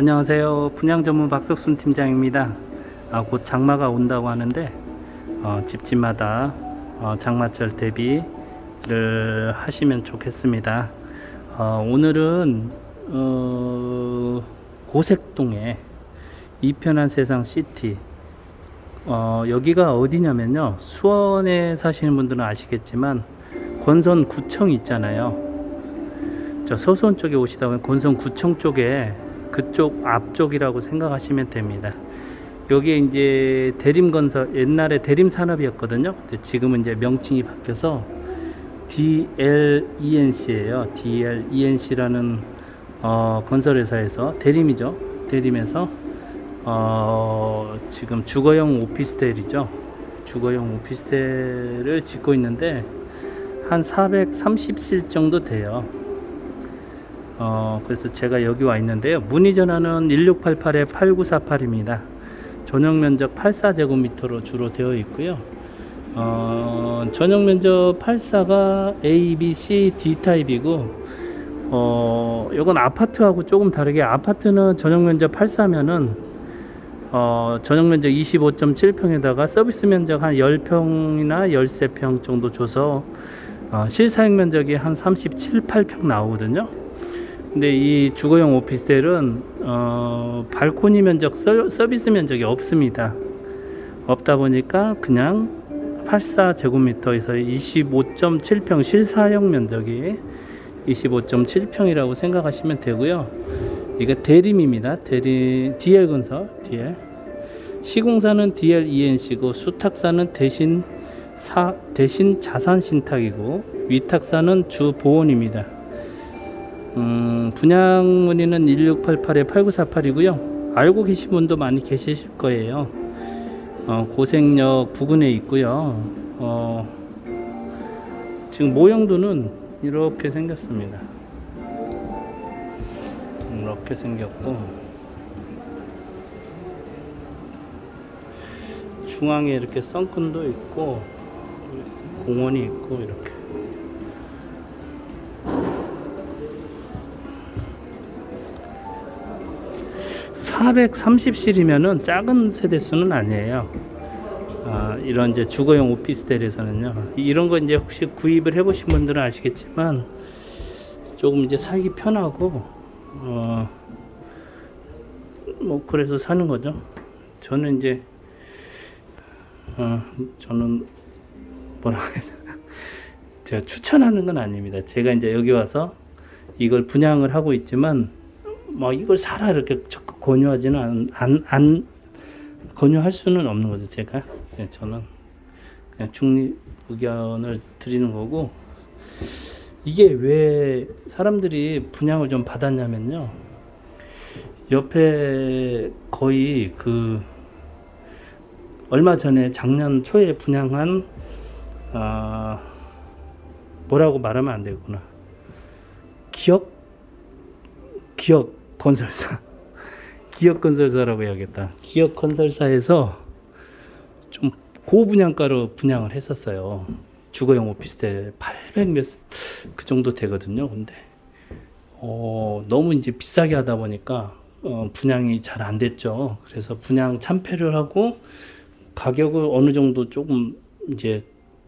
안녕하세요. 분양 전문 박석순 팀장입니다. 아, 곧 장마가 온다고 하는데 어, 집집마다 어, 장마철 대비를 하시면 좋겠습니다. 어, 오늘은 어, 고색동에 이편한 세상 시티 어, 여기가 어디냐면요. 수원에 사시는 분들은 아시겠지만 권선 구청 있잖아요. 저 서수원 쪽에 오시다 보면 권선 구청 쪽에 그쪽 앞쪽이라고 생각하시면 됩니다. 여기에 이제 대림건설 옛날에 대림산업이었거든요. 근데 지금은 이제 명칭이 바뀌어서 DLENC예요. DLENC라는 어, 건설회사에서 대림이죠. 대림에서 어, 지금 주거용 오피스텔이죠. 주거용 오피스텔을 짓고 있는데 한 430실 정도 돼요. 어, 그래서 제가 여기 와 있는데요. 문의 전화는 1688에 8948입니다. 전용 면적 84제곱미터로 주로 되어 있고요. 어, 전용 면적 84가 A, B, C, D 타입이고, 어, 요건 아파트하고 조금 다르게 아파트는 전용 면적 84면은 어, 전용 면적 25.7평에다가 서비스 면적 한 10평이나 13평 정도 줘서 어, 실사용 면적이 한 37, 8평 나오거든요. 근데 이 주거용 오피스텔은 어, 발코니 면적 서, 서비스 면적이 없습니다. 없다 보니까 그냥 84제곱미터에서 25.7평 실사용 면적이 25.7평이라고 생각하시면 되고요. 이게 대림입니다. 대림 DL 건설 DL 시공사는 DL ENC고 수탁사는 대신 사 대신 자산 신탁이고 위탁사는 주 보온입니다. 음, 분양 문의는 1688에 8948이고요. 알고 계신 분도 많이 계실 거예요. 어, 고생역 부근에 있고요. 어, 지금 모형도는 이렇게 생겼습니다. 이렇게 생겼고 중앙에 이렇게 썬큰도 있고 공원이 있고 이렇게 (430실이면은) 작은 세대수는 아니에요 아, 이런 이제 주거용 오피스텔에서는요 이런 거 이제 혹시 구입을 해보신 분들은 아시겠지만 조금 이제 살기 편하고 어, 뭐 그래서 사는 거죠. 저는 이제 어, 저는 뭐라고 해야 제가 추천하는 건 아닙니다. 제가 이제 여기 와서 이걸 분양을 하고 있지만 뭐 이걸 사라 이렇게 적극 권유하지는 안, 안, 안 권유할 수는 없는 거죠. 제가 네, 저는 그냥 중립 의견을 드리는 거고 이게 왜 사람들이 분양을 좀 받았냐면요. 옆에 거의 그 얼마 전에 작년 초에 분양한 아 뭐라고 말하면 안 되구나. 기업 기업 건설사 기업 건설사라고 해야겠다. 기업 건설사에서 좀 고분양가로 분양을 했었어요. 주거용 오피스텔 800몇그 정도 되거든요. 근데 어, 너무 이제 비싸게 하다 보니까 어, 분양이 잘 안 됐죠. 그래서 분양 참패를 하고 가격을 어느 정도 조금 이제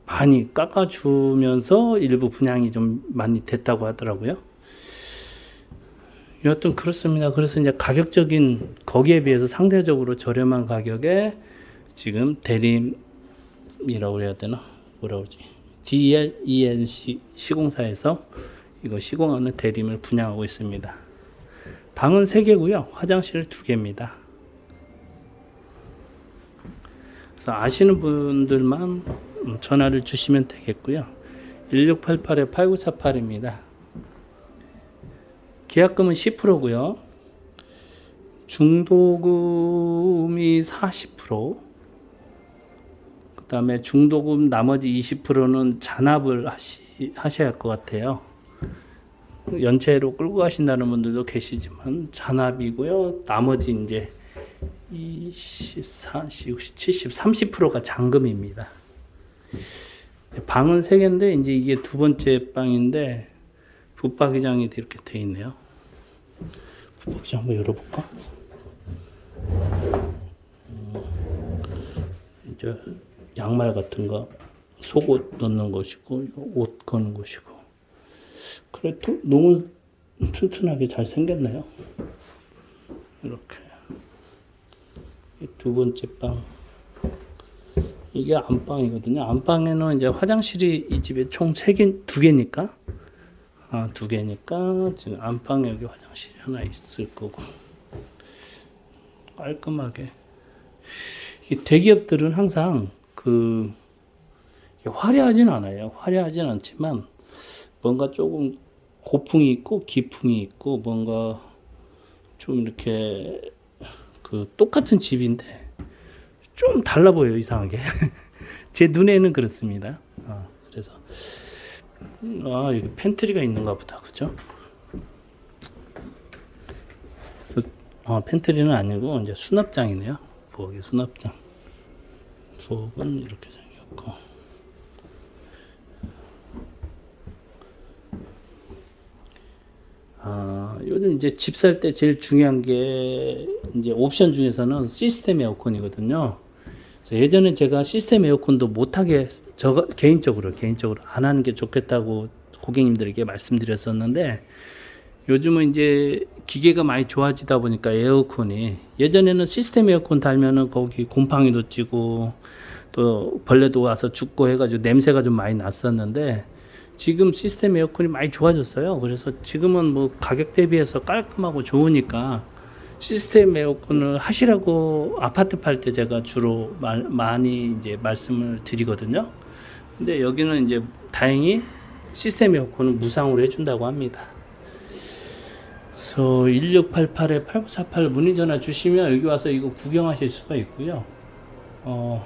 많이 깎아주면서 일부 분양이 좀 많이 됐다고 하더라고요. 여하튼 그렇습니다. 그래서 이제 가격적인 거기에 비해서 상대적으로 저렴한 가격에 지금 대림이라고 해야 되나? 뭐라 그러지? DLENC 시공사에서 이거 시공하는 대림을 분양하고 있습니다. 방은 3개고요. 화장실 2개입니다. 그래서 아시는 분들만 전화를 주시면 되겠고요. 1688에 8948입니다. 계약금은 10%고요. 중도금이 40%, 그 다음에 중도금 나머지 20%는 잔압을 하시, 하셔야 할 것 같아요. 연체로 끌고 가신다는 분들도 계시지만 잔압이고요. 나머지 이제 20, 40, 60, 70, 30%가 잔금입니다. 방은 세 개인데 이제 이게 두 번째 방인데 붙박이장이 이렇게 돼 있네요. 혹시 한번 열어볼까? 음, 이제 양말 같은 거 속옷 넣는 것이고 옷 거는 것이고 그래도 너무 튼튼하게 잘 생겼네요. 이렇게 이두 번째 방 이게 안방이거든요. 안방에는 이제 화장실이 이 집에 총세 개, 두 개니까 아, 두 개니까 지금 안방에 여기 화장실이 하나 있을 거고 깔끔하게 이 대기업들은 항상 그 화려하진 않아요. 화려하진 않지만 뭔가 조금 고풍이 있고 기풍이 있고 뭔가 좀 이렇게 그 똑같은 집인데 좀 달라 보여요 이상하게 제 눈에는 그렇습니다. 아, 그래서 아 여기 팬트리가 있는가 보다 그죠? 그래서 아, 팬트리는 아니고 이제 수납장이네요. 부엌이 수납장. 부엌은 이렇게 생겼고. 아, 요즘 이제 집 살 때 제일 중요한 게 이제 옵션 중에서는 시스템 에어컨이거든요. 예전에 제가 시스템 에어컨도 못하게 저 개인적으로 개인적으로 안 하는 게 좋겠다고 고객님들에게 말씀드렸었는데 요즘은 이제 기계가 많이 좋아지다 보니까 에어컨이 예전에는 시스템 에어컨 달면은 거기 곰팡이도 찌고 또 벌레도 와서 죽고 해가지고 냄새가 좀 많이 났었는데 지금 시스템 에어컨이 많이 좋아졌어요. 그래서 지금은 뭐 가격 대비해서 깔끔하고 좋으니까 시스템 에어컨을 하시라고 아파트 팔 때 제가 주로 말, 많이 이제 말씀을 드리거든요. 근데 여기는 이제 다행히 시스템 에어컨은 무상으로 해준다고 합니다. 그래서 1688에 8948 문의 전화 주시면 여기 와서 이거 구경하실 수가 있고요. 어,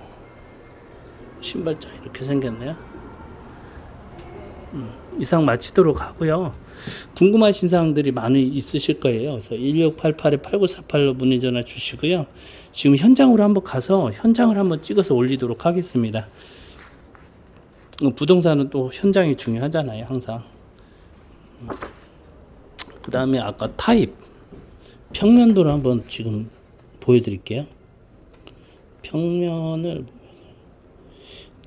신발장 이렇게 생겼네요. 음, 이상 마치도록 하고요. 궁금하신 사항들이 많이 있으실 거예요. 그래서 1688에 8948로 문의 전화 주시고요. 지금 현장으로 한번 가서 현장을 한번 찍어서 올리도록 하겠습니다. 어, 부동산은 또 현장이 중요하잖아요, 항상. 그 다음에 아까 타입 평면도를 한번 지금 보여드릴게요. 평면을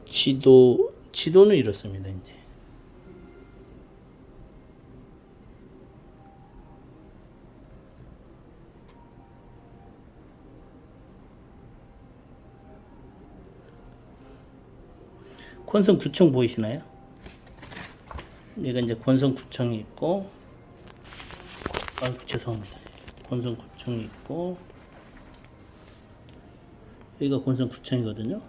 지도 지도는 이렇습니다. 이제 권성 구청 보이시나요? 여기가 이제 권성 구청이 있고 아 죄송합니다. 권성 구청이 있고 여기가 권성 구청이거든요.